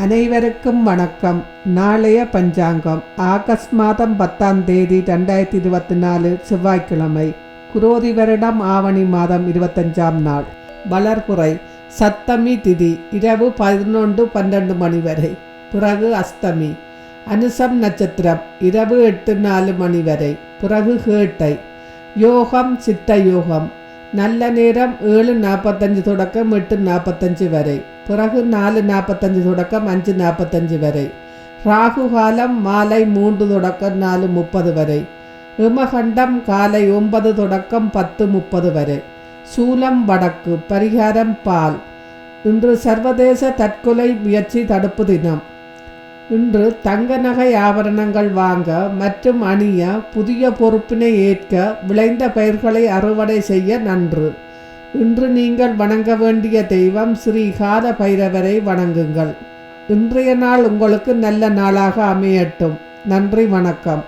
அனைவருக்கும் வணக்கம். நாளைய பஞ்சாங்கம். ஆகஸ்ட் மாதம் பத்தாம் தேதி ரெண்டாயிரத்தி இருபத்தி நாலு செவ்வாய்க்கிழமை. குரோதி வருடம் ஆவணி மாதம் இருபத்தஞ்சாம் நாள். வளர்புறை சத்தமி திதி. இரவு பதினொன்று பன்னெண்டு மணி வரை. பிறகு அஸ்தமி அனுசம் நட்சத்திரம். இரவு எட்டு நாலு மணி வரை. பிறகு கேட்டை. யோகம் சித்த யோகம். நல்ல நேரம் ஏழு நாற்பத்தஞ்சு தொடக்கம் எட்டு நாற்பத்தஞ்சு வரை. பிறகு நாலு நாற்பத்தஞ்சு தொடக்கம் அஞ்சு நாற்பத்தஞ்சு வரை. ராகு காலம் மாலை மூன்று தொடக்கம் நாலு முப்பது வரை. இமகண்டம் காலை ஒன்பது தொடக்கம் பத்து முப்பது வரை. சூலம் வடக்கு பரிகாரம் பால். இன்று சர்வதேச தற்கொலை முயற்சி தடுப்பு தினம். இன்று தங்க நகை ஆபரணங்கள் வாங்க மற்றும் அணிய புதிய பொறுப்பினை ஏற்க விளைந்த பயிர்களை அறுவடை செய்ய நன்று. இன்று நீங்கள் வணங்க வேண்டிய தெய்வம் ஸ்ரீகாத பைரவரை வணங்குங்கள். இன்றைய நாள் உங்களுக்கு நல்ல நாளாக அமையட்டும். நன்றி வணக்கம்.